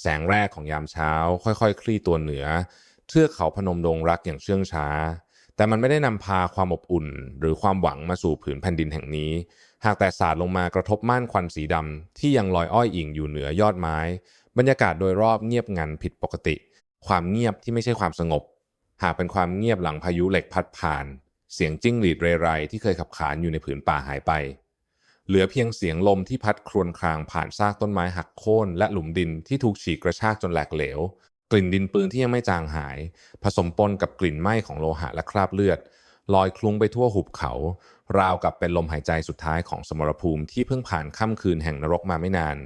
แสงแรกของยามเช้า ค่อยๆคลี่ตัวเหนือ เทือกเขาพนมดงรักอย่างเชื่องช้า แต่มันไม่ได้นำพาความอบอุ่น หรือความหวังมาสู่ผืนแผ่นดินแห่งนี้ หากแต่สาดลงมากระทบม่านควันสีดำที่ยังลอยอ้อยอิงอยู่เหนือยอดไม้ บรรยากาศโดยรอบเงียบงันผิดปกติ ความเงียบที่ไม่ใช่ความสงบ หากเป็นความเงียบหลังพายุเหล็กพัดผ่าน เสียงจิ้งหรีดเรไรที่เคยขับขานอยู่ในผืนป่าหายไป เหลือเพียงเสียงลมที่พัดครวญครางผ่านซากต้นไม้หักโค่นและหลุมดินที่ถูกฉีกกระชากจนแหลกเหลว กลิ่นดินปืนที่ยังไม่จางหาย ผสมปนกับกลิ่นไหม้ของโลหะและคราบเลือด ลอยคลุ้งไปทั่วหุบเขา ราวกับเป็นลมหายใจสุดท้ายของสมรภูมิที่เพิ่งผ่านค่ำคืนแห่งนรกมาไม่นาน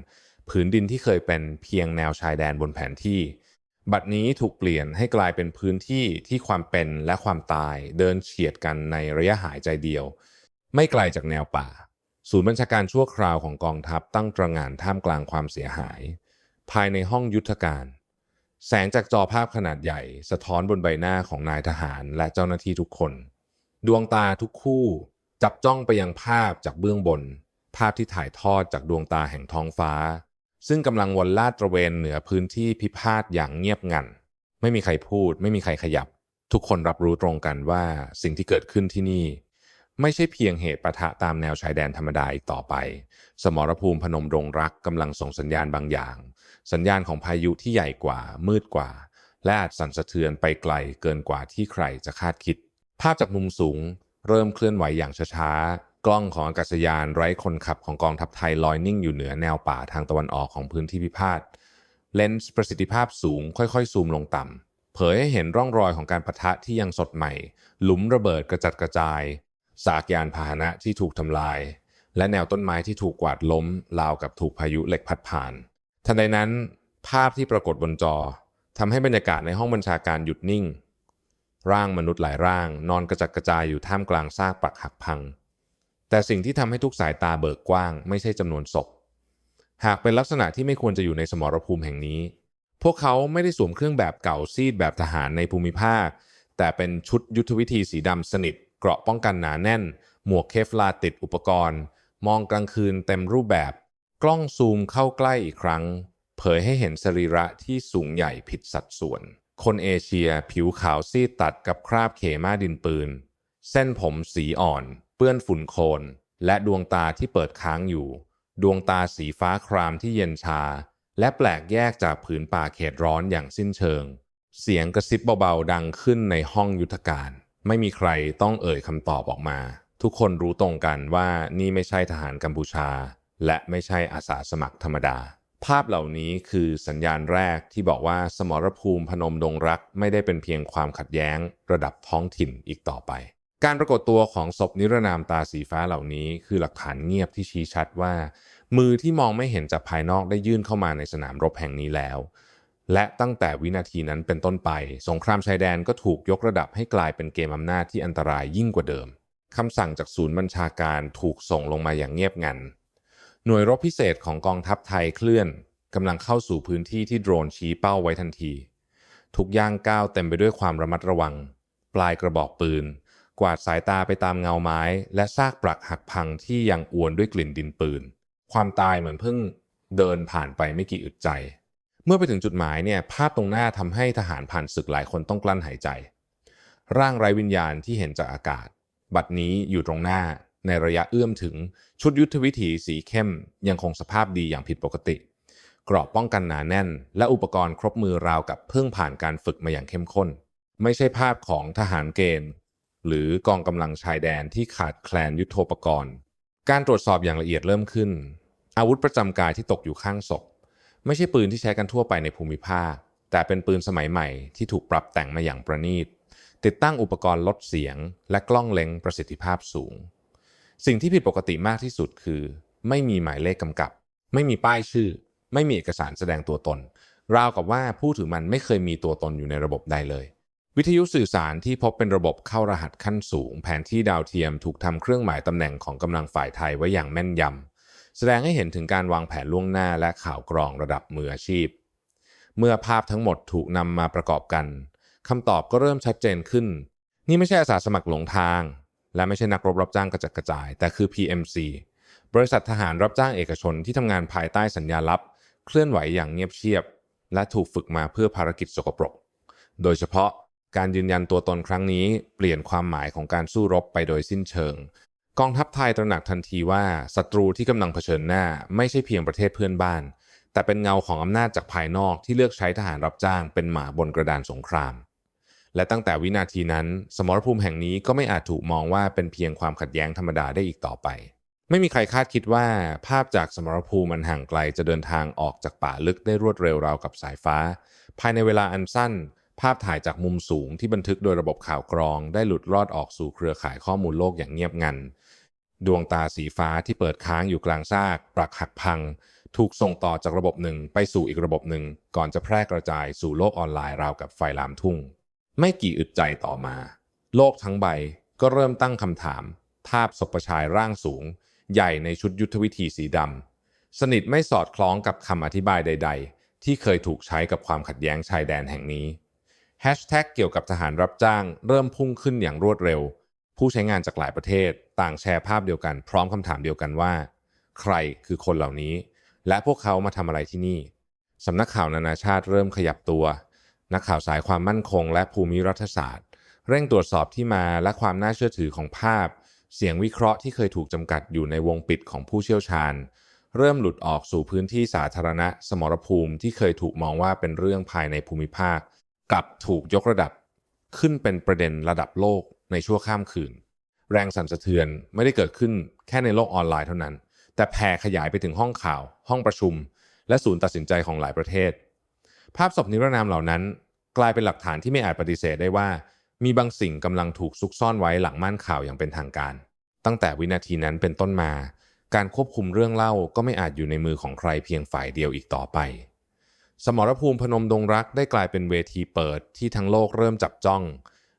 ผืนดินที่เคยเป็นเพียงแนวชายแดนบนแผนที่ บัดนี้ถูกเปลี่ยนให้กลายเป็นพื้นที่ที่ความเป็นและความตายเดินเฉียดกันในระยะหายใจเดียว ไม่ไกลจากแนวป่า ศูนย์บัญชาการชั่วคราวของกองทัพตั้งตระหง่านท่ามกลางความเสียหาย ภายในห้องยุทธการ แสงจากจอภาพขนาดใหญ่ สะท้อนบนใบหน้าของนายทหารและเจ้าหน้าที่ทุกคน ดวงตาทุกคู่จับจ้องไปยังภาพจากเบื้องบน ภาพที่ถ่ายทอดจากดวงตาแห่งท้องฟ้า ซึ่งกำลังวนลาดตระเวนเหนือพื้นที่พิพาทอย่างเงียบงัน ไม่มีใครพูด ไม่มีใครขยับ ทุกคนรับรู้ตรงกันว่าสิ่งที่เกิดขึ้นที่นี่ ไม่ใช่เพียงเหตุปะทะตามแนวชายแดนธรรมดาอีกต่อไป สมรภูมิพนมดงรักกำลังส่งสัญญาณบางอย่าง สัญญาณของพายุที่ใหญ่กว่า มืดกว่า และอาจสั่นสะเทือนไปไกลเกินกว่าที่ใครจะคาดคิด ภาพจากมุมสูง เริ่มเคลื่อนไหวอย่างช้าๆ กล้องของอากาศยานไร้คนขับของกองทัพไทยลอยนิ่งอยู่เหนือแนวป่าทางตะวันออกของพื้นที่พิพาท เลนส์ประสิทธิภาพสูงค่อยๆ ซูมลงต่ำเผยให้เห็นร่องรอยของการประทะที่ยังสดใหม่ หลุมระเบิดกระจัดกระจาย สากยานพาหนะที่ถูกทำลาย และแนวต้นไม้ที่ถูกกวาดล้มราวกับถูกพายุเหล็กพัดผ่าน ทันใดนั้น ภาพที่ปรากฏบนจอทำให้บรรยากาศในห้องบัญชาการหยุดนิ่ง ร่างมนุษย์หลายร่าง นอนกระจัดกระจายอยู่ท่ามกลางซากปรักหักพัง แต่สิ่งที่ทำให้ทุกสายตาเบิกกว้าง ไม่ใช่จำนวนศพ หากเป็นลักษณะที่ไม่ควรจะอยู่ในสมรภูมิแห่งนี้ พวกเขาไม่ได้สวมเครื่องแบบเก่าซีดแบบทหารในภูมิภาค แต่เป็นชุดยุทธวิธีสีดำสนิท เกราะป้องกันหนาแน่น หมวกเคฟลาติดอุปกรณ์ มองกลางคืนเต็มรูปแบบ กล้องซูมเข้าใกล้อีกครั้ง เผยให้เห็นสรีระที่สูงใหญ่ผิดสัดส่วน คนเอเชียผิวขาวซีดตัดกับคราบเขม่าดินปืน เส้นผมสีอ่อน เปื้อนฝุ่นโคลนและดวงตาที่เปิดค้างอยู่ ดวงตาสีฟ้าครามที่เย็นชา และแปลกแยกจากผืนป่าเขตร้อนอย่างสิ้นเชิง เสียงกระซิบเบาๆดังขึ้นในห้องยุทธการ ไม่มีใครต้องเอ่ยคำตอบออกมา ทุกคนรู้ตรงกันว่านี่ไม่ใช่ทหารกัมพูชา และไม่ใช่อาสาสมัครธรรมดา ภาพเหล่านี้คือสัญญาณแรกที่บอกว่าสมรภูมิพนมดงรักไม่ได้เป็นเพียงความขัดแย้ง ระดับท้องถิ่นอีกต่อไป การปรากฏตัวของศพนิรนามตาสีฟ้าเหล่านี้ คือหลักฐานเงียบที่ชี้ชัดว่า มือที่มองไม่เห็นจากภายนอกได้ยื่นเข้ามาในสนามรบแห่งนี้แล้ว และตั้งแต่วินาทีนั้นเป็นต้นไป สงครามชายแดนก็ถูกยกระดับให้กลายเป็นเกมอำนาจที่อันตรายยิ่งกว่าเดิมคำสั่งจากศูนย์บัญชาการถูกส่งลงมาอย่างเงียบงัน หน่วยรบพิเศษของกองทัพไทยเคลื่อนกำลังเข้าสู่พื้นที่ที่โดรนชี้เป้าไว้ทันที ทุกย่างก้าวเต็มไปด้วยความระมัดระวัง ปลายกระบอกปืน กวาดสายตาไปตามเงาไม้ และซากปรักหักพังที่ยังอวนด้วยกลิ่นดินปืน ความตายเหมือนเพิ่งเดินผ่านไปไม่กี่อึดใจ เมื่อไปถึงจุดหมายเนี่ยภาพตรงหน้าทำให้ทหารผ่านศึกหลายคนต้องกลั้นหายใจ ร่างไร้วิญญาณที่เห็นจากอากาศ บัดนี้อยู่ตรงหน้าในระยะเอื้อมถึงชุดยุทธวิถีสีเข้ม ยังคงสภาพดีอย่างผิดปกติ กรอบป้องกันหนาแน่น และอุปกรณ์ครบมือราวกับเพิ่งผ่านการฝึกมาอย่างเข้มข้น ไม่ใช่ภาพของทหารเกณฑ์ หรือกองกำลังชายแดนที่ขาดแคลนยุทโธปกรณ์ การตรวจสอบอย่างละเอียดเริ่มขึ้น อาวุธประจำกายที่ตกอยู่ข้างศพ ไม่ใช่ปืนที่ใช้กันทั่วไปในภูมิภาค แต่เป็นปืนสมัยใหม่ที่ถูกปรับแต่งมาอย่างประณีต ติดตั้งอุปกรณ์ลดเสียง และกล้องเล็งประสิทธิภาพสูง สิ่งที่ผิดปกติมากที่สุดคือ ไม่มีหมายเลขกำกับ ไม่มีป้ายชื่อ ไม่มีเอกสารแสดงตัวตน ราวกับว่าผู้ถือมันไม่เคยมีตัวตนอยู่ในระบบใดเลย วิทยุสื่อสารที่พบเป็นระบบเข้ารหัสขั้นสูง แผนที่ดาวเทียมถูกทำเครื่องหมายตำแหน่งของกำลังฝ่ายไทยไว้อย่างแม่นยำ แสดงให้เห็นถึงการวางแผนล่วงหน้าและข่าวกรองระดับมืออาชีพ เมื่อภาพทั้งหมดถูกนำมาประกอบกันคำตอบก็เริ่มชัดเจนขึ้น นี่ไม่ใช่อาสาสมัครหลงทาง และไม่ใช่นักรบรับจ้างกระจัดกระจาย แต่คือ PMC บริษัททหารรับจ้างเอกชนที่ทำงานภายใต้สัญญาลับ เคลื่อนไหวอย่างเงียบเชียบ และถูกฝึกมาเพื่อภารกิจสกปรก โดยเฉพาะการยืนยันตัวตนครั้งนี้เปลี่ยนความหมายของการสู้รบไปโดยสิ้นเชิง กองทัพไทยตระหนักทันทีว่าศัตรูที่กำลังเผชิญหน้าไม่ใช่เพียงประเทศเพื่อนบ้าน แต่เป็นเงาของอำนาจจากภายนอกที่เลือกใช้ทหารรับจ้างเป็นหมาบนกระดานสงคราม และตั้งแต่วินาทีนั้น สมรภูมิแห่งนี้ก็ไม่อาจถูกมองว่าเป็นเพียงความขัดแย้งธรรมดาได้อีกต่อไป ไม่มีใครคาดคิดว่าภาพจากสมรภูมิมันห่างไกลจะเดินทางออกจากป่าลึกได้รวดเร็วราวกับสายฟ้า ภายในเวลาอันสั้นภาพถ่ายจากมุมสูงที่บันทึกโดยระบบข่าวกรอง ได้หลุดรอดออกสู่เครือข่ายข้อมูลโลกอย่างเงียบงัน ดวงตาสีฟ้าที่เปิดค้างอยู่กลางซาก ปรักหักพัง ถูกส่งต่อจากระบบหนึ่งไปสู่อีกระบบหนึ่ง ก่อนจะแพร่กระจายสู่โลกออนไลน์ราวกับไฟลามทุ่ง ไม่กี่อึดใจต่อมา โลกทั้งใบก็เริ่มตั้งคำถาม ภาพศพชายร่างสูง ใหญ่ในชุดยุทธวิธีสีดำสนิทไม่สอดคล้องกับคำอธิบายใด ๆ ที่เคยถูกใช้กับความขัดแย้งชายแดนแห่งนี้แฮชแท็กเกี่ยวกับทหารรับจ้าง เริ่มพุ่งขึ้นอย่างรวดเร็ว ผู้ใช้งานจากหลายประเทศ ต่างแชร์ภาพเดียวกัน พร้อมคำถามเดียวกันว่า ใครคือคนเหล่านี้ และพวกเขามาทำอะไรที่นี่สำนักข่าวนานาชาติเริ่มขยับตัว นักข่าวสายความมั่นคง และภูมิรัฐศาสตร์ เร่งตรวจสอบที่มาและความน่าเชื่อถือของภาพ เสียงวิเคราะห์ที่เคยถูกจำกัดอยู่ในวงปิดของผู้เชี่ยวชาญ เริ่มหลุดออกสู่พื้นที่สาธารณะ สมรภูมิที่เคยถูกมองว่าเป็นเรื่องภายในภูมิภาค กลับถูกยกระดับ ขึ้นเป็นประเด็นระดับโลกในชั่วข้ามคืน แรงสั่นสะเทือนไม่ได้เกิดขึ้นแค่ในโลกออนไลน์เท่านั้น แต่แผ่ขยายไปถึงห้องข่าว ห้องประชุม และศูนย์ตัดสินใจของหลายประเทศ ภาพศพนิรนามเหล่านั้น กลายเป็นหลักฐานที่ไม่อาจปฏิเสธได้ว่า มีบางสิ่งกำลังถูกซุกซ่อนไว้หลังม่านข่าวอย่างเป็นทางการ ตั้งแต่วินาทีนั้นเป็นต้นมา การควบคุมเรื่องเล่าก็ไม่อาจอยู่ในมือของใครเพียงฝ่ายเดียวอีกต่อไป สมรภูมิพนมดงรักได้กลายเป็นเวทีเปิดที่ทั้งโลกเริ่มจับจ้อง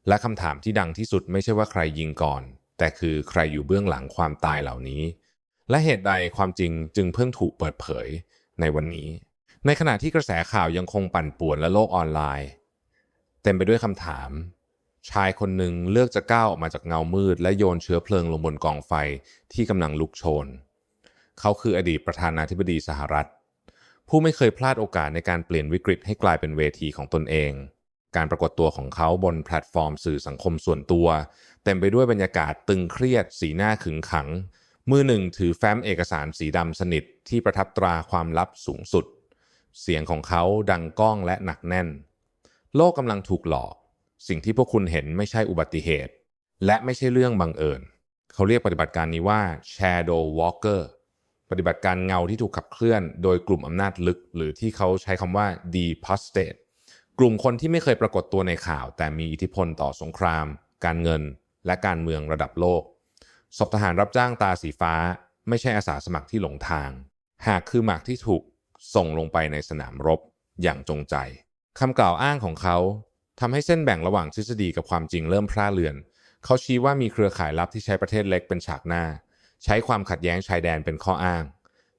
และคำถามที่ดังที่สุดไม่ใช่ว่าใครยิงก่อน แต่คือใครอยู่เบื้องหลังความตายเหล่านี้ และเหตุใดความจริงจึงเพิ่งถูกเปิดเผยในวันนี้ ในขณะที่กระแสข่าวยังคงปั่นป่วนและโลกออนไลน์ เต็มไปด้วยคำถาม ชายคนหนึ่งเลือกจะก้าวออกมาจากเงามืด และโยนเชื้อเพลิงลงบนกองไฟที่กำลังลุกโชน เขาคืออดีตประธานาธิบดีสหรัฐ ผู้ไม่เคยพลาดโอกาสในการเปลี่ยนวิกฤตให้กลายเป็นเวทีของตนเองการปรากฏตัวของเขาบนแพลตฟอร์มสื่อสังคมส่วนตัว เต็มไปด้วยบรรยากาศตึงเครียด สีหน้าขึงขัง มือหนึ่งถือแฟ้มเอกสารสีดำสนิทที่ประทับตราความลับสูงสุด เสียงของเขาดังก้องและหนักแน่น โลกกำลังถูกหลอก สิ่งที่พวกคุณเห็นไม่ใช่อุบัติเหตุ และไม่ใช่เรื่องบังเอิญ เขาเรียกปฏิบัติการนี้ว่า Shadow Walker ปฏิบัติการเงาที่ถูกขับเคลื่อน โดยกลุ่มอำนาจลึก หรือที่เขาใช้คำว่า Deep State กลุ่มคนที่ไม่เคยปรากฏตัวในข่าว แต่มีอิทธิพลต่อสงคราม การเงิน และการเมืองระดับโลก ศพทหารรับจ้างตาสีฟ้า ไม่ใช่อาสาสมัครที่หลงทาง หากคือหมากที่ถูกส่งลงไปในสนามรบอย่างจงใจคำกล่าวอ้างของเขาทำให้เส้นแบ่งระหว่างทฤษฎีกับความจริงเริ่มพร่าเลือน เขาชี้ว่ามีเครือข่ายลับที่ใช้ประเทศเล็กเป็นฉากหน้า ใช้ความขัดแย้งชายแดนเป็นข้ออ้าง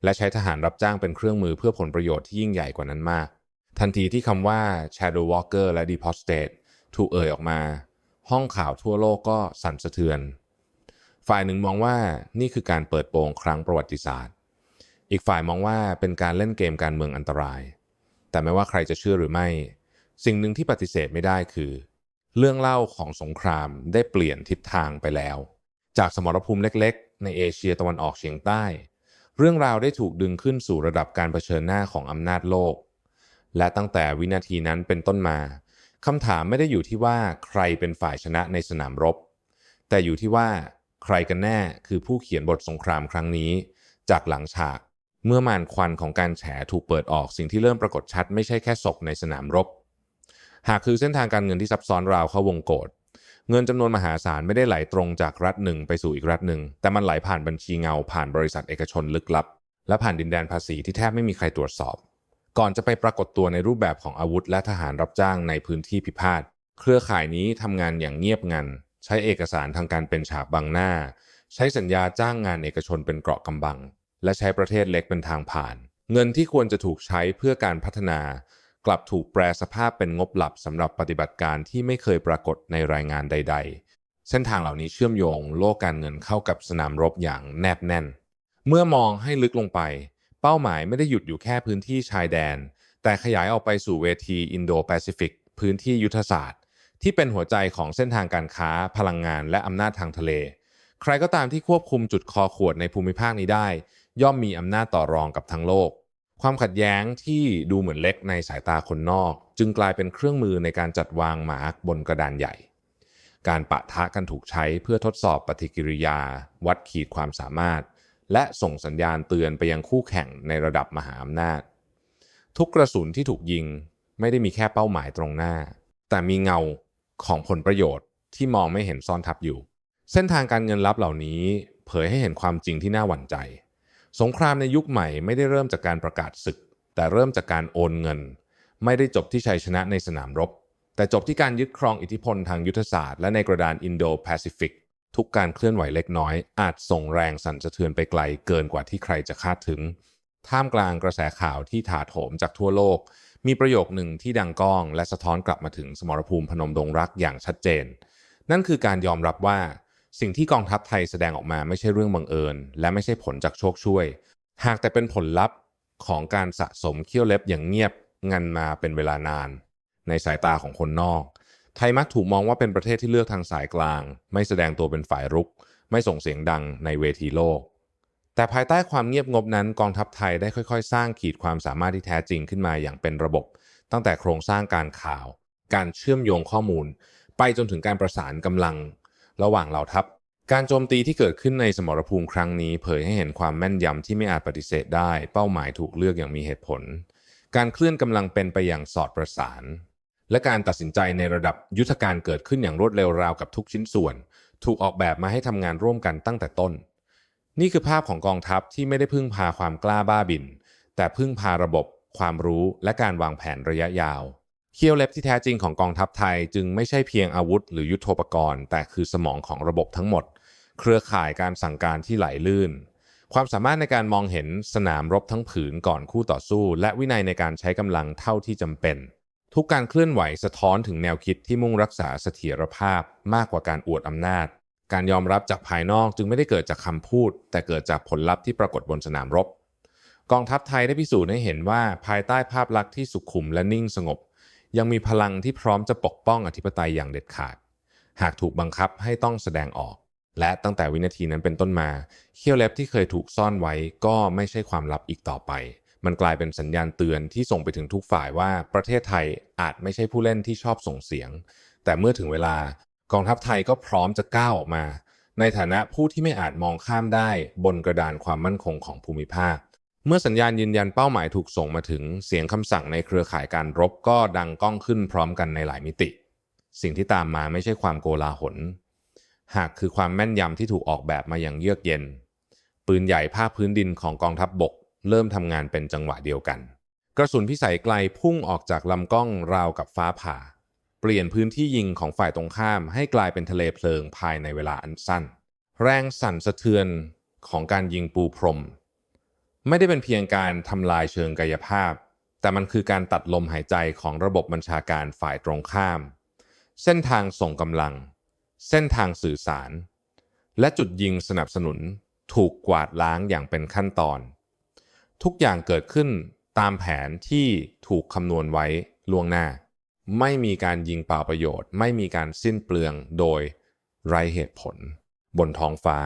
และใช้ทหารรับจ้างเป็นเครื่องมือเพื่อผลประโยชน์ที่ยิ่งใหญ่กว่านั้นมาก ทันทีที่คำว่า Shadow Walker และ Deep State ถูกเอ่ยออกมา ห้องข่าวทั่วโลกก็สั่นสะเทือน ฝ่ายหนึ่งมองว่านี่คือการเปิดโปงครั้งประวัติศาสตร์ อีกฝ่ายมองว่าเป็นการเล่นเกมการเมืองอันตราย แต่ไม่ว่าใครจะเชื่อหรือไม่ สิ่งหนึ่งที่ปฏิเสธไม่ได้คือ เรื่องเล่าของสงครามได้เปลี่ยนทิศทางไปแล้ว จากสมรภูมิเล็กๆ ในเอเชียตะวันออกเฉียงใต้ เรื่องราวได้ถูกดึงขึ้นสู่ระดับการเผชิญหน้าของอำนาจโลก และตั้งแต่วินาทีนั้นเป็นต้นมา คำถามไม่ได้อยู่ที่ว่าใครเป็นฝ่ายชนะในสนามรบ แต่อยู่ที่ว่าใครกันแน่คือผู้เขียนบทสงครามครั้งนี้ จากหลังฉาก เมื่อมานควันของการแฉถูกเปิดออกสิ่งที่เริ่มปรากฏชัดไม่ใช่แค่ศพในสนามรบ หากคือเส้นทางการเงินที่ซับซ้อนราวเข้าวงโกฏเงินจำนวนมหาศาลไม่ได้ไหลตรงจากรัฐหนึ่งไปสู่อีกรัฐหนึ่ง แต่มันไหลผ่านบัญชีเงาผ่านบริษัทเอกชนลึกลับ และผ่านดินแดนภาษีที่แทบไม่มีใครตรวจสอบ ก่อนจะไปปรากฏตัวในรูปแบบของอาวุธและทหารรับจ้างในพื้นที่พิพาท เครือข่ายนี้ทำงานอย่างเงียบงัน ใช้เอกสารทางการเป็นฉากบังหน้า ใช้สัญญาจ้างงานเอกชนเป็นเกราะกำบัง และใช้ประเทศเล็กเป็นทางผ่าน เงินที่ควรจะถูกใช้เพื่อการพัฒนา กลับถูกแปรสภาพเป็นงบหลับสำหรับปฏิบัติการที่ไม่เคยปรากฏในรายงานใด ๆ เส้นทางเหล่านี้เชื่อมโยง โลกการเงินเข้ากับสนามรบอย่างแนบแน่น เมื่อมองให้ลึกลงไป เป้าหมายไม่ได้หยุดอยู่แค่พื้นที่ชายแดน แต่ขยายออกไปสู่เวทีอินโดแปซิฟิกพื้นที่ยุทธศาสตร์ ที่เป็นหัวใจของเส้นทางการค้า พลังงาน และอำนาจทางทะเล ใครก็ตามที่ควบคุมจุดคอขวดในภูมิภาคนี้ได้ ย่อมมีอำนาจต่อรองกับทั้งโลก ความขัดแย้งที่ดูเหมือนเล็กในสายตาคนนอก จึงกลายเป็นเครื่องมือในการจัดวางหมากบนกระดานใหญ่ การปะทะกันถูกใช้เพื่อทดสอบปฏิกิริยา วัดขีดความสามารถ และส่งสัญญาณเตือนไปยังคู่แข่งในระดับมหาอำนาจ ทุกกระสุนที่ถูกยิงไม่ได้มีแค่เป้าหมายตรงหน้า แต่มีเงาของผลประโยชน์ที่มองไม่เห็นซ่อนทับอยู่ เส้นทางการเงินลับเหล่านี้เผยให้เห็นความจริงที่น่าหวั่นใจ สงครามในยุคใหม่ไม่ได้เริ่มจากการประกาศศึก แต่เริ่มจากการโอนเงิน ไม่ได้จบที่ชัยชนะในสนามรบ แต่จบที่การยึดครองอิทธิพลทางยุทธศาสตร์และในกระดานอินโดแปซิฟิก ทุกการเคลื่อนไหวเล็กน้อย อาจส่งแรงสั่นสะเทือนไปไกลเกินกว่าที่ใครจะคาดถึง ท่ามกลางกระแสข่าวที่ถาโถมจากทั่วโลก มีประโยคหนึ่งที่ดังก้อง และสะท้อนกลับมาถึงสมรภูมิพนมดงรักอย่างชัดเจน นั่นคือการยอมรับว่าสิ่งที่กองทัพไทยแสดงออกมาไม่ใช่เรื่องบังเอิญ และไม่ใช่ผลจากโชคช่วย หากแต่เป็นผลลัพธ์ของการสะสมเขี้ยวเล็บอย่างเงียบงันมาเป็นเวลานาน ในสายตาของคนนอก ไทยมักถูกมองว่าเป็นประเทศที่เลือกทางสายกลาง ไม่แสดงตัวเป็นฝ่ายรุก ไม่ส่งเสียงดังในเวทีโลก แต่ภายใต้ความเงียบงบนั้นกองทัพไทยได้ค่อยๆ สร้างขีดความสามารถที่แท้จริงขึ้นมาอย่างเป็นระบบ ตั้งแต่โครงสร้างการข่าว การเชื่อมโยงข้อมูล ไปจนถึงการประสานกำลัง ระหว่างเหล่าทัพ การโจมตีที่เกิดขึ้นในสมรภูมิครั้งนี้ เผยให้เห็นความแม่นยำที่ไม่อาจปฏิเสธได้ เป้าหมายถูกเลือกอย่างมีเหตุผล การเคลื่อนกำลังเป็นไปอย่างสอดประสาน และการตัดสินใจในระดับยุทธการเกิดขึ้นอย่างรวดเร็วราวกับทุกชิ้นส่วน ถูกออกแบบมาให้ทำงานร่วมกันตั้งแต่ต้น นี่คือภาพของกองทัพที่ไม่ได้พึ่งพาความกล้าบ้าบิน แต่พึ่งพาระบบ ความรู้และการวางแผนระยะยาวเขี้ยวเล็บที่แท้จริงของกองทัพไทยจึงไม่ใช่เพียงอาวุธหรือยุทโธปกรณ์ แต่คือสมองของระบบทั้งหมด เครือข่ายการสั่งการที่ไหลลื่น ความสามารถในการมองเห็นสนามรบทั้งผืนก่อนคู่ต่อสู้ และวินัยในการใช้กำลังเท่าที่จำเป็น ทุกการเคลื่อนไหวสะท้อนถึงแนวคิดที่มุ่งรักษาเสถียรภาพมากกว่าการอวดอำนาจ การยอมรับจากภายนอกจึงไม่ได้เกิดจากคำพูด แต่เกิดจากผลลัพธ์ที่ปรากฏบนสนามรบ กองทัพไทยได้พิสูจน์ให้เห็นว่าภายใต้ภาพลักษณ์ที่สุขุมและนิ่งสงบ ยังมีพลังที่พร้อมจะปกป้องอธิปไตยอย่างเด็ดขาด หากถูกบังคับให้ต้องแสดงออก และตั้งแต่วินาทีนั้นเป็นต้นมา เขี้ยวเล็บที่เคยถูกซ่อนไว้ก็ไม่ใช่ความลับอีกต่อไป มันกลายเป็นสัญญาณเตือนที่ส่งไปถึงทุกฝ่ายว่าประเทศไทยอาจไม่ใช่ผู้เล่นที่ชอบส่งเสียง แต่เมื่อถึงเวลากองทัพไทยก็พร้อมจะก้าวออกมา ในฐานะผู้ที่ไม่อาจมองข้ามได้บนกระดานความมั่นคงของภูมิภาค เมื่อสัญญาณยืนยันเป้าหมายถูกส่งมาถึงเสียงคำสั่งในเครือข่ายการรบก็ดังก้องขึ้นพร้อมกันในหลายมิติ สิ่งที่ตามมาไม่ใช่ความโกลาหล หากคือความแม่นยำที่ถูกออกแบบมาอย่างเยือกเย็น ปืนใหญ่ภาคพื้นดินของกองทัพบบก เริ่มทำงานเป็นจังหวะเดียวกัน กระสุนพิสัยไกลพุ่งออกจากลำกล้องราวกับฟ้าผ่า เปลี่ยนพื้นที่ยิงของฝ่ายตรงข้ามให้กลายเป็นทะเลเพลิงภายในเวลาอันสั้น แรงสั่นสะเทือนของการยิงปูพรม ไม่ได้เป็นเพียงการทำลายเชิงกายภาพ แต่มันคือการตัดลมหายใจของระบบบัญชาการฝ่ายตรงข้าม เส้นทางส่งกำลัง เส้นทางสื่อสาร และจุดยิงสนับสนุนถูกกวาดล้างอย่างเป็นขั้นตอน ทุกอย่างเกิดขึ้นตามแผนที่ถูกคำนวณไว้ล่วงหน้า ไม่มีการยิงเปล่าประโยชน์ ไม่มีการสิ้นเปลืองโดยไร้เหตุผล บนท้องฟ้า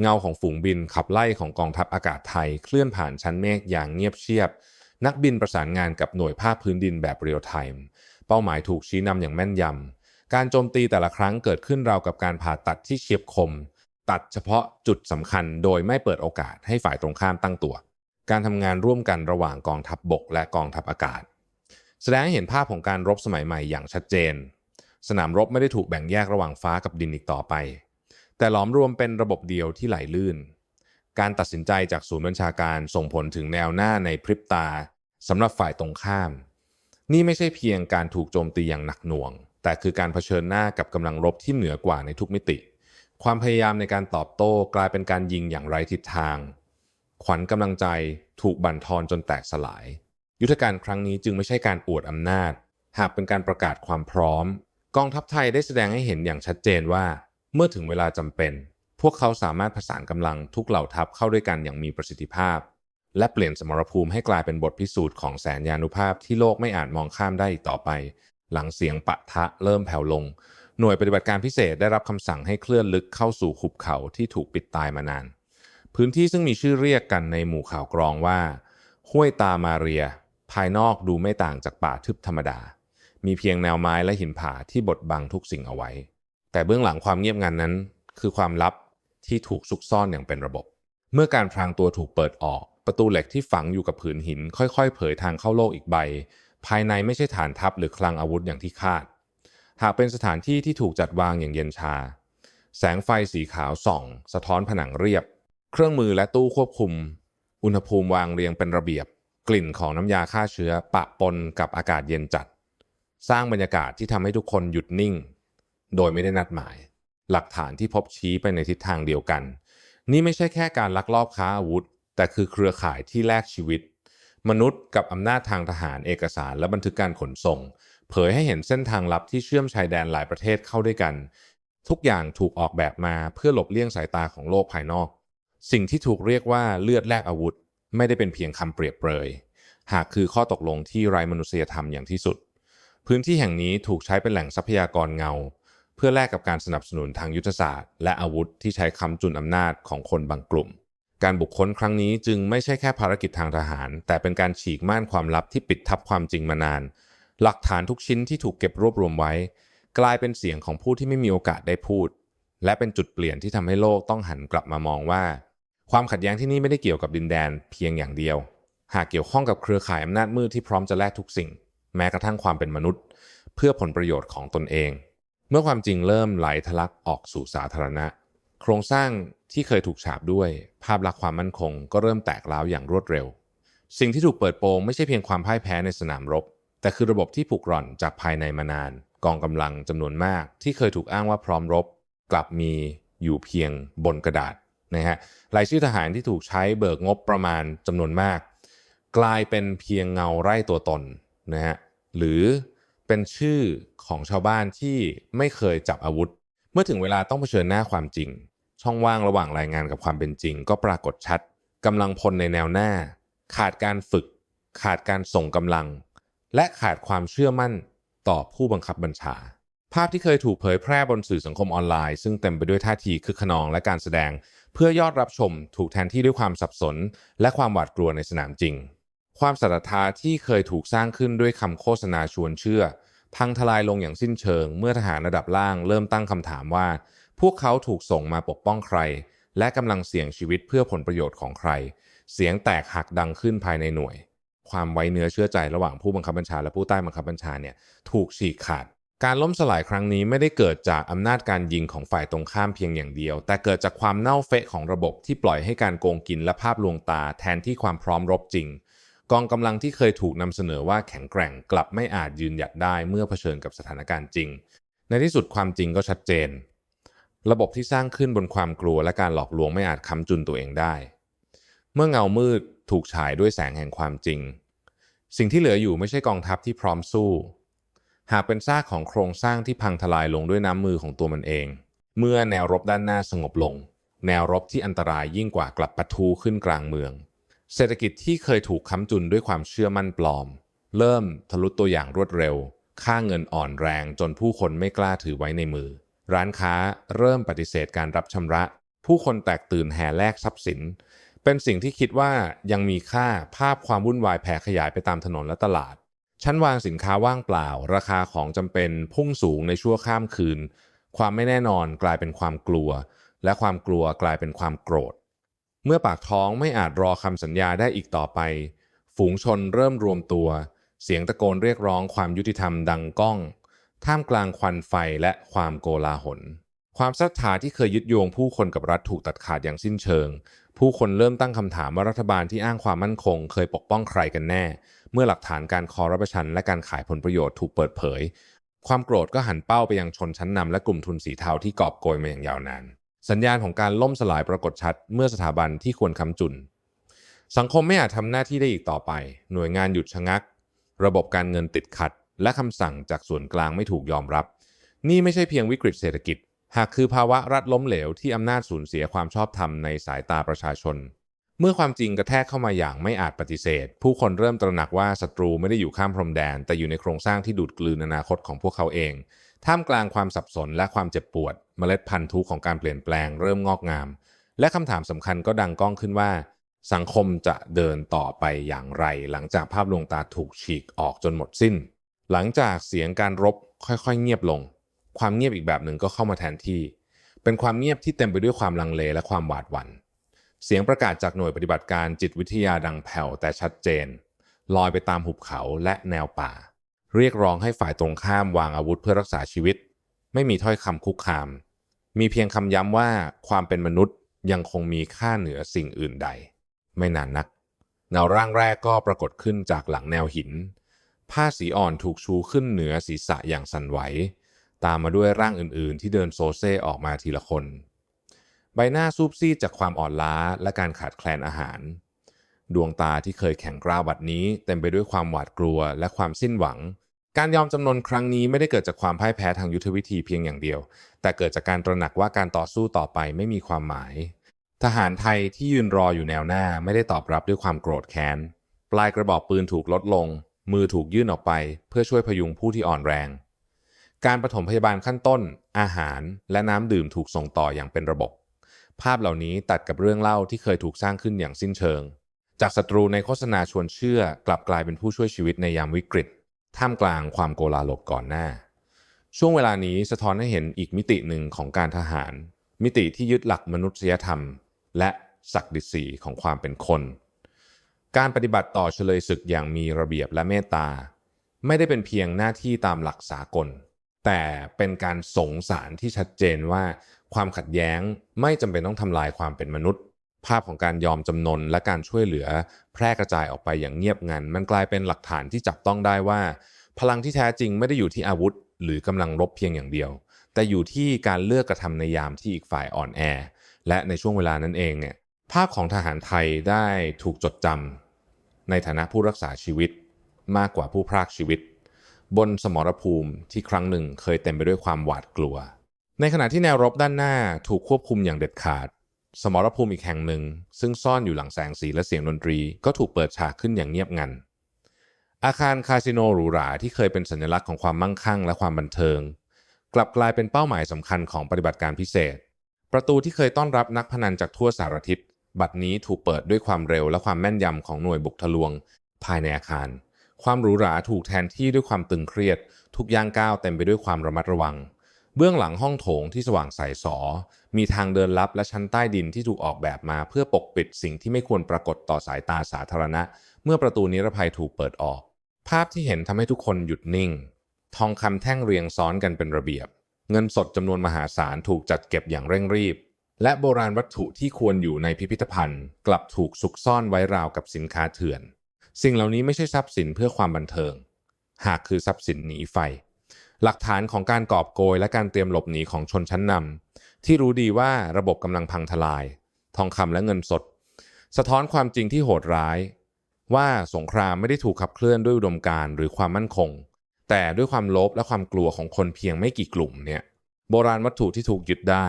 เงาของฝูงบินขับไล่ของกองทัพอากาศไทยเคลื่อนผ่านชั้นเมฆอย่างเงียบเชียบ นักบินประสานงานกับหน่วยภาคพื้นดินแบบเรียลไทม์เป้าหมายถูกชี้นำอย่างแม่นยำการโจมตีแต่ละครั้งเกิดขึ้นราวกับการผ่าตัดที่เฉียบคม ตัดเฉพาะจุดสำคัญโดยไม่เปิดโอกาสให้ฝ่ายตรงข้ามตั้งตัว การทำงานร่วมกันระหว่างกองทัพบบกและกองทัพอากาศ แสดงให้เห็นภาพของการรบสมัยใหม่อย่างชัดเจน สนามรบไม่ได้ถูกแบ่งแยกระหว่างฟ้ากับดินอีกต่อไป แต่หลอมรวมเป็นระบบเดียวที่ไหลลื่น การตัดสินใจจากศูนย์บัญชาการส่งผลถึงแนวหน้าในพริบตาสำหรับฝ่ายตรงข้าม นี่ไม่ใช่เพียงการถูกโจมตีอย่างหนักหน่วง แต่คือการเผชิญหน้ากับกำลังรบที่เหนือกว่าในทุกมิติ ความพยายามในการตอบโต้กลายเป็นการยิงอย่างไร้ทิศทาง ขวัญกำลังใจถูกบั่นทอนจนแตกสลาย ยุทธการครั้งนี้จึงไม่ใช่การอวดอำนาจ หากเป็นการประกาศความพร้อม กองทัพไทยได้แสดงให้เห็นอย่างชัดเจนว่า เมื่อถึงเวลาจำเป็น พวกเขาสามารถผสานกำลังทุกเหล่าทัพเข้าด้วยกันอย่างมีประสิทธิภาพ และเปลี่ยนสมรภูมิให้กลายเป็นบทพิสูจน์ของแสนยานุภาพที่โลกไม่อาจมองข้ามได้อีกต่อไป หลังเสียงปะทะเริ่มแผ่วลง หน่วยปฏิบัติการพิเศษได้รับคำสั่งให้เคลื่อนลึกเข้าสู่หุบเขาที่ถูกปิดตายมานาน พื้นที่ซึ่งมีชื่อเรียกกันในหมู่ข่าวกรองว่า ห้วยตามาเรีย ภายนอกดูไม่ต่างจากป่าทึบธรรมดา มีเพียงแนวไม้และหินผาที่บดบังทุกสิ่งเอาไว้ แต่เบื้องหลังความเงียบงันนั้น คือความลับที่ถูกซุกซ่อนอย่างเป็นระบบ เมื่อการพรางตัวถูกเปิดออก ประตูเหล็กที่ฝังอยู่กับผืนหิน ค่อยๆ เผยทางเข้าโลกอีกใบ ภายในไม่ใช่ฐานทัพหรือคลังอาวุธอย่างที่คาด หากเป็นสถานที่ที่ถูกจัดวางอย่างเย็นชา แสงไฟสีขาวส่อง สะท้อนผนังเรียบ เครื่องมือและตู้ควบคุม อุณหภูมิวางเรียงเป็นระเบียบ กลิ่นของน้ำยาฆ่าเชื้อปะปนกับอากาศเย็นจัด สร้างบรรยากาศที่ทำให้ทุกคนหยุดนิ่ง โดยไม่ได้นัดหมาย หลักฐานที่พบชี้ไปในทิศทางเดียวกัน นี่ไม่ใช่แค่การลักลอบค้าอาวุธ แต่คือเครือข่ายที่แลกชีวิต มนุษย์กับอำนาจทางทหารเอกสารและบันทึกการขนส่ง เผยให้เห็นเส้นทางลับที่เชื่อมชายแดนหลายประเทศเข้าด้วยกัน ทุกอย่างถูกออกแบบมาเพื่อหลบเลี่ยงสายตาของโลกภายนอก สิ่งที่ถูกเรียกว่าเลือดแลกอาวุธ ไม่ได้เป็นเพียงคำเปรียบเปรย หากคือข้อตกลงที่ไร้มนุษยธรรมอย่างที่สุด พื้นที่แห่งนี้ถูกใช้เป็นแหล่งทรัพยากรเงา เพื่อแลกกับการสนับสนุนทางยุทธศาสตร์ และอาวุธที่ใช้คำจุนอำนาจของคนบางกลุ่ม การบุกค้นครั้งนี้จึงไม่ใช่แค่ภารกิจทางทหาร แต่เป็นการฉีกม่านความลับที่ปิดทับความจริงมานาน หลักฐานทุกชิ้นที่ถูกเก็บรวบรวมไว้ กลายเป็นเสียงของผู้ที่ไม่มีโอกาสได้พูด และเป็นจุดเปลี่ยนที่ทำให้โลกต้องหันกลับมามองว่า ความขัดแย้งที่นี่ไม่ได้เกี่ยวกับดินแดนเพียงอย่างเดียว หากเกี่ยวข้องกับเครือข่ายอำนาจมืดที่พร้อมจะแลกทุกสิ่ง แม้กระทั่งความเป็นมนุษย์ เพื่อผลประโยชน์ของตนเอง เมื่อความจริงเริ่มไหลทะลักออกสู่สาธารณะ โครงสร้างที่เคยถูกฉาบด้วย ภาพลักษณ์ความมั่นคง ก็เริ่มแตกร้าวอย่างรวดเร็ว สิ่งที่ถูกเปิดโปงไม่ใช่เพียงความพ่ายแพ้ในสนามรบ แต่คือระบบที่ผูกร่อนจากภายในมานาน กองกำลังจำนวนมาก ที่เคยถูกอ้างว่าพร้อมรบ กลับมีอยู่เพียงบนกระดาษ นะฮะรายชื่อทหารที่ถูกใช้เบิกงบประมาณจำนวนมาก กลายเป็นเพียงเงาไร่ตัวตนนะฮะหรือเป็นชื่อของชาวบ้านที่ไม่เคยจับอาวุธ เมื่อถึงเวลาต้องเผชิญหน้าความจริง ช่องว่างระหว่างรายงานกับความเป็นจริง ก็ปรากฏชัดกำลังพลในแนวหน้า ขาดการฝึก ขาดการส่งกำลัง และขาดความเชื่อมั่นต่อผู้บังคับบัญชา ภาพที่เคยถูกเผยแพร่บนสื่อสังคมออนไลน์ ซึ่งเต็มไปด้วยท่าทีคึกขนองและการแสดง เพื่อยอดรับชมถูกแทนที่ด้วยความสับสน และความหวาดกลัวในสนามจริง ความศรัทธาที่เคยถูกสร้างขึ้นด้วยคำโฆษณาชวนเชื่อ พังทลายลงอย่างสิ้นเชิง เมื่อทหารระดับล่างเริ่มตั้งคำถามว่า พวกเขาถูกส่งมาปกป้องใคร และกำลังเสี่ยงชีวิตเพื่อผลประโยชน์ของใคร เสียงแตกหักดังขึ้นภายในหน่วย ความไว้เนื้อเชื่อใจระหว่างผู้บังคับบัญชาและผู้ใต้บังคับบัญชาเนี่ยถูกฉีกขาด การล่มสลายครั้งนี้ไม่ได้เกิดจากอำนาจการยิงของฝ่ายตรงข้ามเพียงอย่างเดียว แต่เกิดจากความเน่าเฟะของระบบที่ปล่อยให้การโกงกินและภาพลวงตาแทนที่ความพร้อมรบจริง กองกำลังที่เคยถูกนำเสนอว่าแข็งแกร่งกลับไม่อาจยืนหยัดได้เมื่อเผชิญกับสถานการณ์จริง ในที่สุดความจริงก็ชัดเจน ระบบที่สร้างขึ้นบนความกลัวและการหลอกลวงไม่อาจค้ำจุนตัวเองได้ เมื่อเงามืดถูกฉายด้วยแสงแห่งความจริง สิ่งที่เหลืออยู่ไม่ใช่กองทัพที่พร้อมสู้ หากเป็นซากของโครงสร้างที่พังทลายลงด้วยน้ำมือของตัวมันเอง เมื่อแนวรบด้านหน้าสงบลง แนวรบที่อันตรายยิ่งกว่ากลับปะทุขึ้นกลางเมือง เศรษฐกิจที่เคยถูกค้ำจุนด้วยความเชื่อมั่นปลอม เริ่มทะลุตัวอย่างรวดเร็ว ค่าเงินอ่อนแรงจนผู้คนไม่กล้าถือไว้ในมือ ร้านค้าเริ่มปฏิเสธการรับชำระ ผู้คนแตกตื่นแห่แลกทรัพย์สิน เป็นสิ่งที่คิดว่ายังมีค่าภาพความวุ่นวายแผ่ขยายไปตามถนนและตลาด ชั้นวางสินค้าว่างเปล่า ราคาของจำเป็นพุ่งสูงในชั่วข้ามคืน ความไม่แน่นอนกลายเป็นความกลัว และความกลัวกลายเป็นความโกรธ เมื่อปากท้องไม่อาจรอคำสัญญาได้อีกต่อไป ฝูงชนเริ่มรวมตัว เสียงตะโกนเรียกร้องความยุติธรรมดังก้อง ท่ามกลางควันไฟและความโกลาหล ความศรัทธาที่เคยยึดโยงผู้คนกับรัฐถูกตัดขาดอย่างสิ้นเชิง ผู้คนเริ่มตั้งคำถามว่ารัฐบาลที่อ้างความมั่นคง เคยปกป้องใครกันแน่ เมื่อหลักฐานการคอร์รัปชันและการขายผลประโยชน์ถูกเปิดเผย ความโกรธก็หันเป้าไปยังชนชั้นนำและกลุ่มทุนสีเทาที่กอบโกยมาอย่างยาวนาน สัญญาณของการล่มสลายปรากฏชัด เมื่อสถาบันที่ควรค้ำจุน สังคมไม่อาจทำหน้าที่ได้อีกต่อไป หน่วยงานหยุดชะงัก ระบบการเงินติดขัด และคำสั่งจากส่วนกลางไม่ถูกยอมรับ นี่ไม่ใช่เพียงวิกฤตเศรษฐกิจ หากคือภาวะรัฐล้มเหลวที่อำนาจสูญเสียความชอบธรรมในสายตาประชาชน เมื่อความจริงกระแทกเข้ามาอย่างไม่อาจปฏิเสธ ผู้คนเริ่มตระหนักว่าศัตรูไม่ได้อยู่ข้ามพรมแดน แต่อยู่ในโครงสร้างที่ดูดกลืนอนาคตของพวกเขาเอง ท่ามกลางความสับสนและความเจ็บปวด เมล็ดพันธุ์ทุกของการเปลี่ยนแปลงเริ่มงอกงาม และคำถามสำคัญก็ดังก้องขึ้นว่า สังคมจะเดินต่อไปอย่างไร หลังจากภาพลวงตาถูกฉีกออกจนหมดสิ้น หลังจากเสียงการรบค่อยๆ เงียบลง ความเงียบอีกแบบหนึ่งก็เข้ามาแทนที่ เป็นความเงียบที่เต็มไปด้วยความลังเลและความหวาดหวัน่น เสียงประกาศจากหน่วยปฏิบัติการจิตวิทยาดังแผ่วแต่ชัดเจน ลอยไปตามหุบเขาและแนวป่า เรียกร้องให้ฝ่ายตรงข้ามวางอาวุธเพื่อรักษาชีวิต ไม่มีถ้อยคำคุกคาม มีเพียงคำย้ำว่าความเป็นมนุษย์ยังคงมีค่าเหนือสิ่งอื่นใด ไม่นานนักเงาร่างแรกก็ปรากฏขึ้นจากหลังแนวหิน ผ้าสีอ่อนถูกชูขึ้นเหนือศีรษะอย่างสั่นไหว ตามมาด้วยร่างอื่นๆ ที่เดินโซเซออกมาทีละคน ใบหน้าซูบซีดจากความอ่อนล้าและการขาดแคลนอาหาร ดวงตาที่เคยแข็งกร้าวบัดนี้ เต็มไปด้วยความหวาดกลัวและความสิ้นหวัง การยอมจำนนครั้งนี้ไม่ได้เกิดจากความพ่ายแพ้ทางยุทธวิธีเพียงอย่างเดียว แต่เกิดจากการตระหนักว่าการต่อสู้ต่อไปไม่มีความหมาย ทหารไทยที่ยืนรออยู่แนวหน้าไม่ได้ตอบรับด้วยความโกรธแค้น ปลายกระบอกปืนถูกลดลง มือถูกยื่นออกไป เพื่อช่วยพยุงผู้ที่อ่อนแรง การปฐมพยาบาลขั้นต้น อาหาร และน้ำดื่มถูกส่งต่ออย่างเป็นระบบ ภาพเหล่านี้ตัดกับเรื่องเล่าที่เคยถูกสร้างขึ้นอย่างสิ้นเชิง จากศัตรูในโฆษณาชวนเชื่อกลับกลายเป็นผู้ช่วยชีวิตในยามวิกฤต ท่ามกลางความโกลาหลกก่อนหน้า ช่วงเวลานี้สะท้อนให้เห็นอีกมิติหนึ่งของการทหาร มิติที่ยึดหลักมนุษยธรรม และศักดิศรีของความเป็นคน การปฏิบัติต่อเฉลยศึกอย่างมีระเบียบและเมตตา ไม่ได้เป็นเพียงหน้าที่ตามหลักสากล แต่เป็นการสงสารที่ชัดเจนว่า ความขัดแย้งไม่จำเป็นต้องทำลายความเป็นมนุษย์ ภาพของการยอมจำนนและการช่วยเหลือ แพร่กระจายออกไปอย่างเงียบงัน มันกลายเป็นหลักฐานที่จับต้องได้ว่า พลังที่แท้จริงไม่ได้อยู่ที่อาวุธ หรือกำลังรบเพียงอย่างเดียว แต่อยู่ที่การเลือกกระทำในยามที่อีกฝ่ายอ่อนแอ และในช่วงเวลานั้นเองเนี่ยภาพของทหารไทยได้ถูกจดจำในฐานะผู้รักษาชีวิต มากกว่าผู้พรากชีวิต บนสมรภูมิที่ครั้งหนึ่งเคยเต็มไปด้วยความหวาดกลัว ในขณะที่แนวรบด้านหน้าถูกควบคุมอย่างเด็ดขาด สมรภูมิอีกแห่งหนึ่ง ซึ่งซ่อนอยู่หลังแสงสีและเสียงดนตรี ก็ถูกเปิดฉากขึ้นอย่างเงียบงัน อาคารคาสิโนหรูหราที่เคยเป็นสัญลักษณ์ของความมั่งคั่งและความบันเทิง กลับกลายเป็นเป้าหมายสำคัญของปฏิบัติการพิเศษ ประตูที่เคยต้อนรับนักพนันจากทั่วสารทิศบัดนี้ถูกเปิดด้วยความเร็วและความแม่นยำของหน่วยบุกทะลวง ภายในอาคาร ความหรูหราถูกแทนที่ด้วยความตึงเครียด ทุกย่างก้าวเต็มไปด้วยความระมัดระวัง เบื้องหลังห้องโถงที่สว่างใสสอ มีทางเดินลับและชั้นใต้ดินที่ถูกออกแบบมาเพื่อปกปิดสิ่งที่ไม่ควรปรากฏต่อสายตาสาธารณะ เมื่อประตูนิรภัยถูกเปิดออก ภาพที่เห็นทำให้ทุกคนหยุดนิ่ง ทองคำแท่งเรียงซ้อนกันเป็นระเบียบ เงินสดจำนวนมหาศาลถูกจัดเก็บอย่างเร่งรีบ และโบราณวัตถุที่ควรอยู่ในพิพิธภัณฑ์ กลับถูกซุกซ่อนไว้ราวกับสินค้าเถื่อน สิ่งเหล่านี้ไม่ใช่ทรัพย์สินเพื่อความบันเทิง หากคือทรัพย์สินหนีไฟ หลักฐานของการกอบโกยและการเตรียมหลบหนีของชนชั้นนำที่รู้ดีว่าระบบกำลังพังทลาย ทองคำและเงินสด สะท้อนความจริงที่โหดร้าย ว่าสงครามไม่ได้ถูกขับเคลื่อนด้วยอุดมการณ์หรือความมั่นคง แต่ด้วยความโลภและความกลัวของคนเพียงไม่กี่กลุ่มเนี่ยโบราณวัตถุที่ถูกยึดได้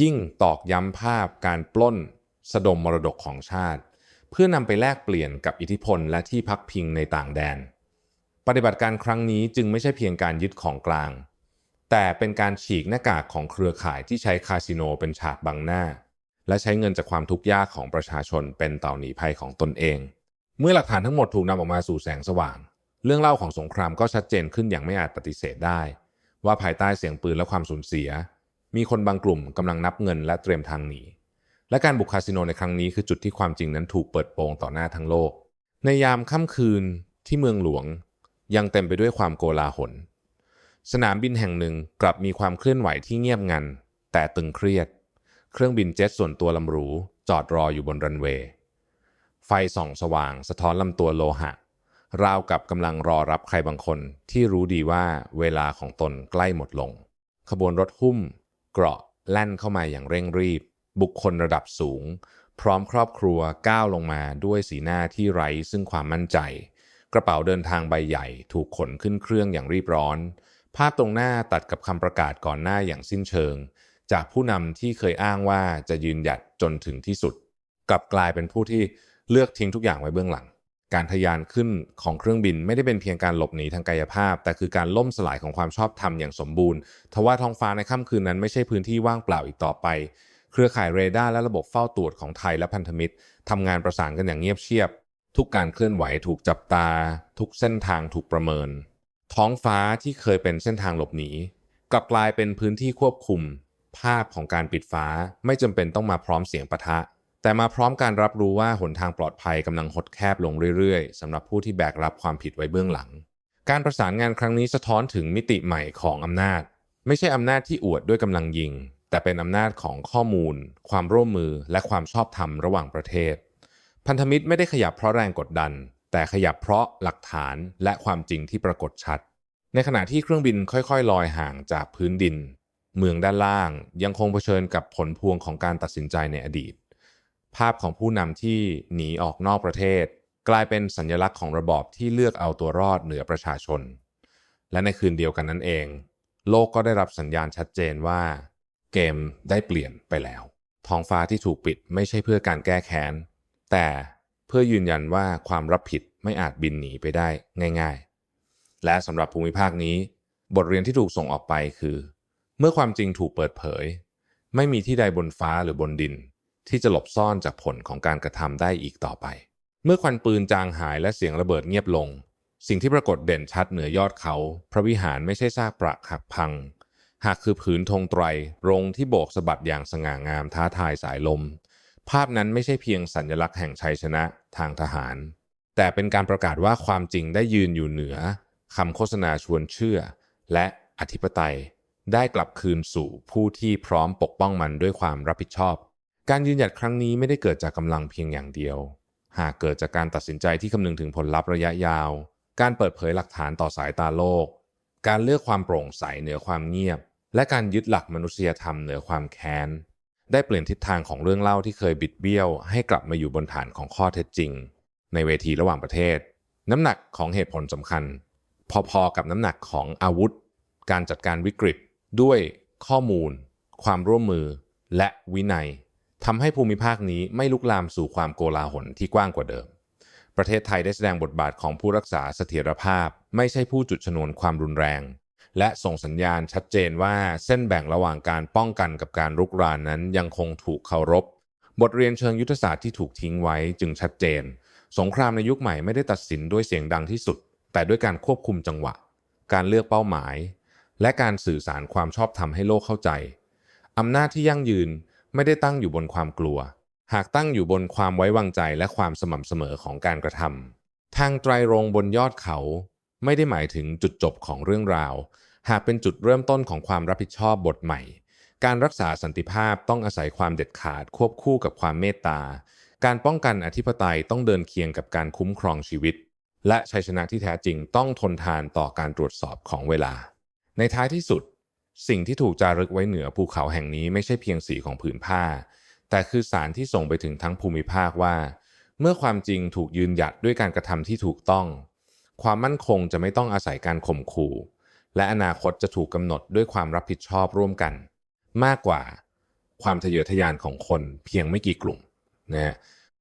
ยิ่งตอกย้ำภาพการปล้น สะดมมรดกของชาติ เพื่อนำไปแลกเปลี่ยนกับอิทธิพลและที่พักพิงในต่างแดน ปฏิบัติการครั้งนี้จึงไม่ใช่เพียงการยึดของกลาง แต่เป็นการฉีกหน้ากากของเครือข่ายที่ใช้คาสิโนเป็นฉากบังหน้า และใช้เงินจากความทุกข์ยากของประชาชนเป็นเต่าหนีภัยของตนเอง เมื่อหลักฐานทั้งหมดถูกนำออกมาสู่แสงสว่าง เรื่องเล่าของสงครามก็ชัดเจนขึ้นอย่างไม่อาจปฏิเสธได้ ว่าภายใต้เสียงปืนและความสูญเสีย มีคนบางกลุ่มกำลังนับเงินและเตรียมทางหนีและการบุกคาสิโนในครั้งนี้คือจุดที่ความจริงนั้นถูกเปิดโปงต่อหน้าทั้งโลก ในยามค่ำคืนที่เมืองหลวง ยังเต็มไปด้วยความโกลาหล สนามบินแห่งหนึ่งกลับมีความเคลื่อนไหวที่เงียบงัน แต่ตึงเครียด เครื่องบินเจ็ตส่วนตัวลำหรูจอดรออยู่บนรันเวย์ ไฟส่องสว่างสะท้อนลำตัวโลหะ ราวกับกำลังรอรับใครบางคนที่รู้ดีว่าเวลาของตนใกล้หมดลง ขบวนรถหุ้ม เกราะแล่นเข้ามาอย่างเร่งรีบ บุคคลระดับสูง พร้อมครอบครัวก้าวลงมาด้วยสีหน้าที่ไร้ซึ่งความมั่นใจ กระเป๋าเดินทางใบใหญ่ถูกขนขึ้นเครื่องอย่างรีบร้อน ภาพตรงหน้าตัดกับคำประกาศก่อนหน้าอย่างสิ้นเชิง จากผู้นำที่เคยอ้างว่าจะยืนหยัดจนถึงที่สุด กลับกลายเป็นผู้ที่เลือกทิ้งทุกอย่างไว้เบื้องหลัง การทะยานขึ้นของเครื่องบินไม่ได้เป็นเพียงการหลบหนีทางกายภาพ แต่คือการล่มสลายของความชอบธรรมอย่างสมบูรณ์ ทว่าท้องฟ้าในค่ำคืนนั้นไม่ใช่พื้นที่ว่างเปล่าอีกต่อไป เครือข่ายเรดาร์และระบบเฝ้าตรวจของไทยและพันธมิตรทำงานประสานกันอย่างเงียบเชียบ ทุกการเคลื่อนไหวถูกจับตา ทุกเส้นทางถูกประเมิน ท้องฟ้าที่เคยเป็นเส้นทางหลบหนีกลับกลายเป็นพื้นที่ควบคุม ภาพของการปิดฟ้าไม่จำเป็นต้องมาพร้อมเสียงปะทะ แต่มาพร้อมการรับรู้ว่าหนทางปลอดภัยกำลังหดแคบลงเรื่อยๆสำหรับผู้ที่แบกรับความผิดไว้เบื้องหลัง การประสานงานครั้งนี้สะท้อนถึงมิติใหม่ของอำนาจ ไม่ใช่อำนาจที่อวดด้วยกำลังยิง แต่เป็นอำนาจของข้อมูล ความร่วมมือและความชอบธรรมระหว่างประเทศ พันธมิตรไม่ได้ขยับเพราะแรงกดดัน แต่ขยับเพราะหลักฐานและความจริงที่ปรากฏชัด ในขณะที่เครื่องบินค่อยๆ ลอยห่างจากพื้นดิน เมืองด้านล่างยังคงเผชิญกับผลพวงของการตัดสินใจในอดีต ภาพของผู้นำที่หนีออกนอกประเทศ กลายเป็นสัญลักษณ์ของระบอบที่เลือกเอาตัวรอดเหนือประชาชน และในคืนเดียวกันนั้นเอง โลกก็ได้รับสัญญาณชัดเจนว่า เกมได้เปลี่ยนไปแล้ว ท้องฟ้าที่ถูกปิดไม่ใช่เพื่อการแก้แค้น แต่เพื่อยืนยันว่าความรับผิดไม่อาจบินหนีไปได้ง่าย ๆ และสำหรับภูมิภาคนี้ บทเรียนที่ถูกส่งออกไปคือ เมื่อความจริงถูกเปิดเผย ไม่มีที่ใดบนฟ้าหรือบนดิน ที่จะหลบซ่อนจากผลของการกระทำได้อีกต่อไป เมื่อควันปืนจางหายและเสียงระเบิดเงียบลง สิ่งที่ปรากฏเด่นชัดเหนือยอดเขา พระวิหารไม่ใช่ซากปรักหักพัง หากคือผืนธงไตรรงที่โบกสะบัดอย่างสง่างามท้าทายสายลม ภาพนั้นไม่ใช่เพียงสัญลักษณ์แห่งชัยชนะทางทหาร แต่เป็นการประกาศว่าความจริงได้ยืนอยู่เหนือคำโฆษณาชวนเชื่อ และอธิปไตยได้กลับคืนสู่ผู้ที่พร้อมปกป้องมันด้วยความรับผิดชอบ การยืนหยัดครั้งนี้ไม่ได้เกิดจากกำลังเพียงอย่างเดียว หากเกิดจากการตัดสินใจที่คำนึงถึงผลลัพธ์ระยะยาว การเปิดเผยหลักฐานต่อสายตาโลก การเลือกความโปร่งใสเหนือความเงียบ และการยึดหลักมนุษยธรรมเหนือความแค้น ได้เปลี่ยนทิศทางของเรื่องเล่าที่เคยบิดเบี้ยว ให้กลับมาอยู่บนฐานของข้อเท็จจริง ในเวทีระหว่างประเทศ น้ำหนักของเหตุผลสำคัญ พอๆกับน้ำหนักของอาวุธ การจัดการวิกฤต ด้วยข้อมูล ความร่วมมือ และวินัยทำให้ภูมิภาคนี้ไม่ลุกลามสู่ความโกลาหลที่กว้างกว่าเดิม ประเทศไทยได้แสดงบทบาทของผู้รักษาเสถียรภาพ ไม่ใช่ผู้จุดชนวนความรุนแรง และส่งสัญญาณชัดเจนว่าเส้นแบ่งระหว่างการป้องกันกับการรุกรานนั้นยังคงถูกเคารพ บทเรียนเชิงยุทธศาสตร์ที่ถูกทิ้งไว้จึงชัดเจน สงครามในยุคใหม่ไม่ได้ตัดสินด้วยเสียงดังที่สุด แต่ด้วยการควบคุมจังหวะ การเลือกเป้าหมาย และการสื่อสารความชอบธรรมให้โลกเข้าใจอำนาจที่ยั่งยืนไม่ได้ตั้งอยู่บนความกลัว หากตั้งอยู่บนความไว้วางใจและความสม่ำเสมอของการกระทำทางไตรรงบนยอดเขา ไม่ได้หมายถึงจุดจบของเรื่องราว หากเป็นจุดเริ่มต้นของความรับผิดชอบบทใหม่ การรักษาสันติภาพต้องอาศัยความเด็ดขาดควบคู่กับความเมตตา การป้องกันอธิปไตยต้องเดินเคียงกับการคุ้มครองชีวิต และชัยชนะที่แท้จริงต้องทนทานต่อการตรวจสอบของเวลา ในท้ายที่สุด สิ่งที่ถูกจารึกไว้เหนือภูเขาแห่งนี้ไม่ใช่เพียงสีของผืนผ้า แต่คือสารที่ส่งไปถึงทั้งภูมิภาคว่า เมื่อความจริงถูกยืนหยัดด้วยการกระทำที่ถูกต้อง ความมั่นคงจะไม่ต้องอาศัยการข่มขู่ และอนาคตจะถูกกำหนดด้วยความรับผิดชอบร่วมกัน มากกว่าความทะเยอทะยานของคนเพียงไม่กี่กลุ่มนะฮะ